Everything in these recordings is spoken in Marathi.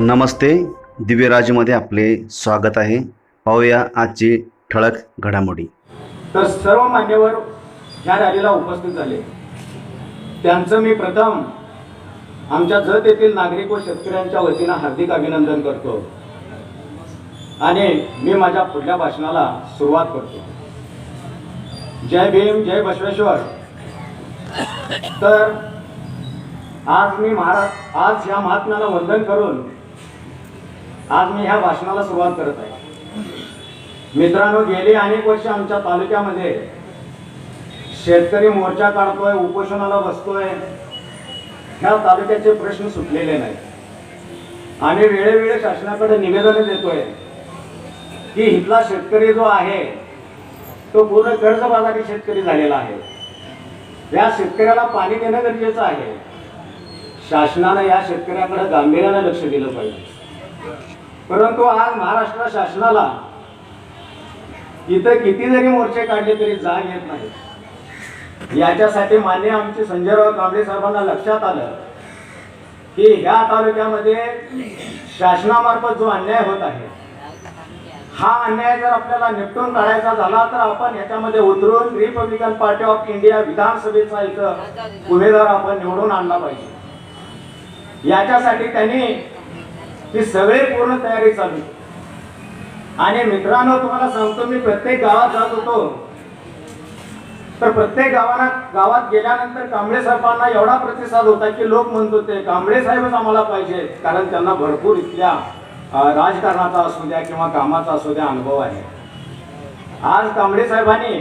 नमस्ते. दिव्यराजमध्ये आपले स्वागत आहे. पाहूया आजची ठळक घडामोडी. तर सर्व मान्यवर ह्या रॅलीला उपस्थित झाले. त्यांचं मी प्रथम आमच्या जत येथील नागरिक व शेतकऱ्यांच्या वतीनं हार्दिक अभिनंदन करतो. आणि मी माझ्या पुढल्या भाषणाला सुरुवात करतो. जय भीम जय बसवेश्वर. तर आज मी महाराज आज या महात्म्याला वंदन करून आज मी ह्या भाषणाला सुरुवात करत आहे. मित्रांनो गेली अनेक वर्ष आमच्या तालुक्यामध्ये शेतकरी मोर्चा काढतोय उपोषणाला बसतोय. ह्या तालुक्याचे प्रश्न सुटलेले नाही आणि वेळोवेळी शासनाकडे निवेदन देतोय की इथला शेतकरी जो आहे तो पूर्ण कर्जबाजारी शेतकरी झालेला आहे. या शेतकऱ्याला पाणी देणं गरजेचं आहे. शासनानं या शेतकऱ्याकडे गांभीर्यानं लक्ष दिलं पाहिजे. परंतु आज महाराष्ट्र शासनाला इथं किती जरी मोर्चे काढले तरी जाग येत नाही. याच्यासाठी मान्य आमचे संजयराव कांबळे साहेबांना लक्षात आलं की ह्या तालुक्यामध्ये शासनामार्फत जो अन्याय होत आहे हा अन्याय जर आपल्याला निपटून काढायचा झाला तर आपण याच्यामध्ये उतरून रिपब्लिकन पार्टी ऑफ इंडिया विधानसभेचा इथं उमेदवार आपण निवडून आणला पाहिजे. याच्यासाठी त्यांनी ही सगळी पूर्ण तयारी चालू. आणि मित्रांनो तुम्हाला सांगतो मी प्रत्येक गावात जात होतो. तर प्रत्येक गावाला गावात गेल्यानंतर कांबळे साहेबांना एवढा प्रतिसाद होता की लोक म्हणत होते कांबळे साहेबच आम्हाला पाहिजे. कारण त्यांना भरपूर इथल्या राजकारणाचा असू द्या किंवा कामाचा असू द्या अनुभव आहे. आज कांबळे साहेबांनी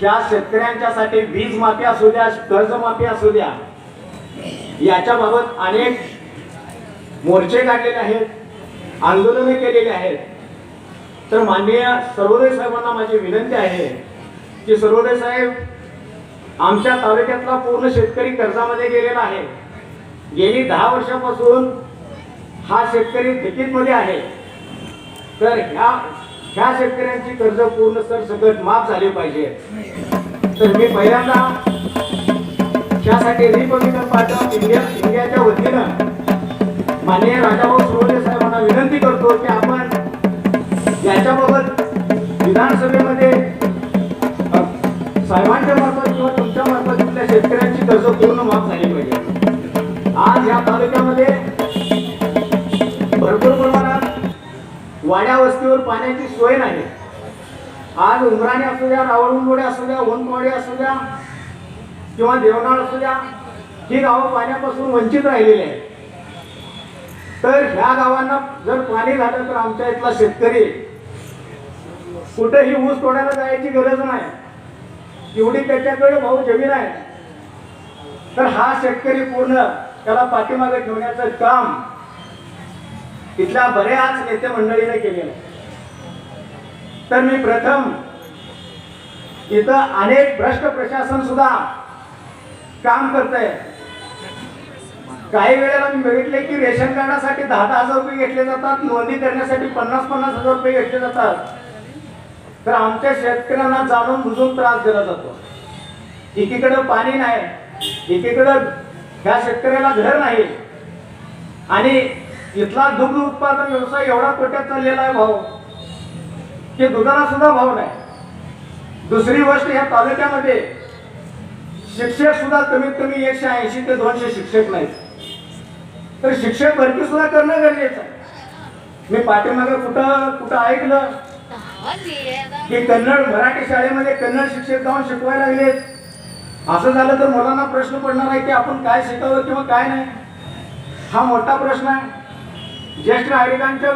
ह्या शेतकऱ्यांच्यासाठी वीज माफी असू द्या कर्जमाफी असू द्या याच्याबाबत अनेक मोर्चे काढलेले आहेत आंदोलने केलेले आहेत. तर माननीय सर्वोदय साहेबांना माझी विनंती आहे की सर्वोदय साहेब आमच्या तालुक्यातला पूर्ण शेतकरी कर्जामध्ये गेलेला आहे. गेली दहा वर्षापासून हा शेतकरी थकीतमध्ये आहे. तर ह्या ह्या शेतकऱ्यांची कर्ज पूर्ण सरसकट माफ झाली पाहिजे. तर मी पहिल्यांदा त्यासाठी रिपब्लिकन पार्टी ऑफ इंडिया इंडियाच्या वतीनं माननीय राजाभाऊ सुरोले साहेबांना विनंती करतो की आपण याच्याबाबत विधानसभेमध्ये साहेबांच्या मार्फत किंवा तुमच्या मार्फत तिथल्या शेतकऱ्यांची कर्ज पूर्ण माफ झाली पाहिजे. आज या तालुक्यामध्ये भरपूर प्रमाणात वाड्या वस्तीवर पाण्याची सोय नाही. आज उमराणे असू द्या रावळुंबोडे असू द्या वनवाडी असू द्या किंवा देवनाळ असू द्या ही गावं पाण्यापासून वंचित राहिलेली आहेत. तर ह्या गावांना जर पाणी झालं तर आमच्या इथला शेतकरी कुठेही ऊस तोडायला जायची गरज नाही. एवढी त्याच्याकडे भाऊ जमीन आहे. तर हा शेतकरी पूर्ण त्याला पाठीमागे ठेवण्याचं काम इथल्या बऱ्याच नेते मंडळीने केलेलं तर मी प्रथम इथं अनेक भ्रष्ट प्रशासन सुद्धा काम करत आहे काही वेळेला मी बघितले की रेशन कार्डासाठी दहा दहा हजार रुपये घेतले जातात नोंदणी करण्यासाठी पन्नास पन्नास हजार रुपये घेतले जातात. तर आमच्या शेतकऱ्यांना जाणून बुजून त्रास दिला जातो. एकीकडं पाणी नाही एकीकडं ह्या शेतकऱ्याला घर नाही. आणि इथला दुग्ध उत्पादन व्यवसाय एवढा तोट्यात चाललेला आहे भाऊ. की दुधाला सुद्धा भाव नाही. दुसरी गोष्ट ह्या तालुक्यामध्ये शिक्षक सुद्धा कमीत कमी एकशे ऐंशी ते दोनशे शिक्षक नाहीत. तर शिक्षक भरती सुद्धा करणं गरजेचं आहे. मी पाठीमागे कुठं कुठं ऐकलं की कन्नड मराठी शाळेमध्ये कन्नड शिक्षक जाऊन शिकवायला लागले असं झालं तर मुलांना प्रश्न पडणार आहे की आपण काय शिकावं किंवा काय नाही. हा मोठा प्रश्न आहे. ज्येष्ठ नागरिकांच्या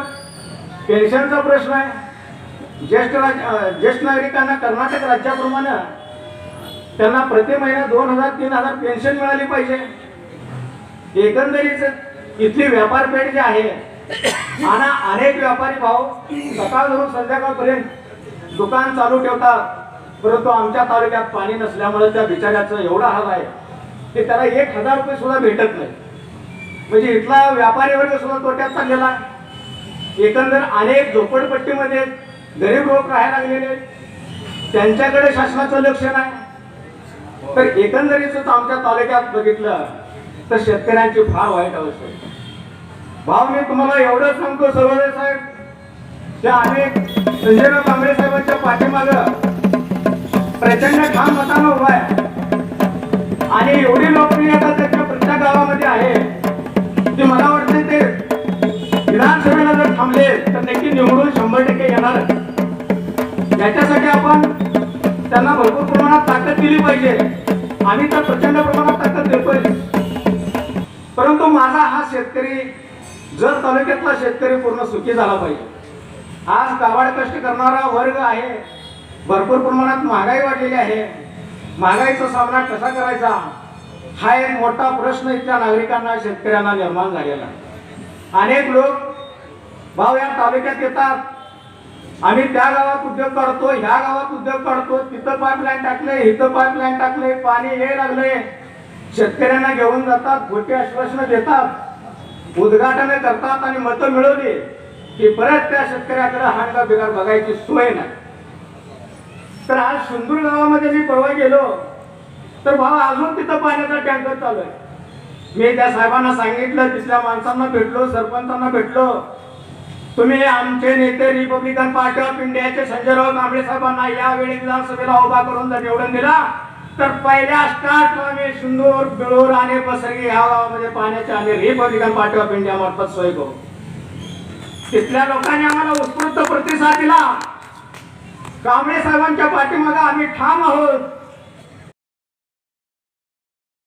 पेन्शनचा प्रश्न आहे. ज्येष्ठ राज ज्येष्ठ नागरिकांना कर्नाटक राज्याप्रमाणे त्यांना प्रति महिना दोन हजार तीन हजार पेन्शन मिळाली पाहिजे. एकंदरीत इथली व्यापारपेठ जी आहे आणि अनेक व्यापारी भाऊ सकाळ धरून संध्याकाळपर्यंत दुकान चालू ठेवतात. परंतु आमच्या तालुक्यात पाणी नसल्यामुळे त्या बिचाऱ्याचं एवढा हाल आहे की त्याला एक हजार रुपये सुद्धा भेटत नाही. म्हणजे इथला व्यापारी वर्ग सुद्धा तोट्यात चाललेला आहे. एकंदर अनेक झोपडपट्टीमध्ये गरीब लोक राहायला लागलेले आहेत. त्यांच्याकडे शासनाचं लक्ष नाही. तर एकंदरीतच आमच्या तालुक्यात बघितलं तर शेतकऱ्यांची फार वाईट अवस्था आहे भाव मी तुम्हाला एवढं सांगतो सर्वदे साहेब त्या अनेक संजयराव कांबळे साहेबांच्या पाठीमाग प्रचंड ठाम मतानं उभा आहे. आणि एवढी लोकप्रियता त्याच्या प्रत्येक गावामध्ये आहे की मला वाटतं ते विधानसभेला जर थांबले तर नक्की निवडून शंभर टक्के येणार. याच्यासाठी आपण त्यांना भरपूर प्रमाणात ताकद दिली पाहिजे. आम्ही तर प्रचंड प्रमाणात ताकद देतोय. परंतु माझा हा शेतकरी जर तालुक्यातला शेतकरी पूर्ण सुखी झाला पाहिजे. आज गावाड कष्ट करणारा वर्ग आहे भरपूर प्रमाणात महागाई वाढलेली आहे. महागाईचा सामना कसा करायचा? हा एक मोठा प्रश्न इथल्या नागरिकांना शेतकऱ्यांना निर्माण झालेला अनेक लोक भाव या तालुक्यात येतात. आम्ही त्या गावात उद्योग काढतो ह्या गावात उद्योग काढतो तिथं पाईपलाईन टाकले इथं पाईपलाईन टाकले पाणी ये लागले शेतकऱ्यांना घेऊन जातात खोटी आश्वासनं देतात उद्घाटने करतात आणि मतं मिळवली की परत त्या शेतकऱ्याकडे हांडगा बिगार बघायची सोय नाही. तर आज सुंदूर गावामध्ये मी परवा गेलो तर भाऊ अजून तिथं पाण्याचा टँकर चालू आहे. मी त्या साहेबांना सांगितलं तिथल्या माणसांना भेटलो सरपंचांना भेटलो. तुम्ही आमचे नेते रिपब्लिकन पार्टी ऑफ इंडियाचे संजयराव कांबळे साहेबांना यावेळी विधानसभेला उभा करून जर निवडून दिला तर पहिल्या स्टार्ट आम्ही सुंदूर बिळूर आणि पसरगी ह्या गावामध्ये पाण्याचे आम्ही रिपब्लिकन पार्टी ऑफ इंडिया मार्फत सोय करू तिथल्या लोकांनी आम्हाला उत्स्फूर्त प्रतिसाद दिला. कांबळे साहेबांच्या पाठीमागे आम्ही ठाम आहोत.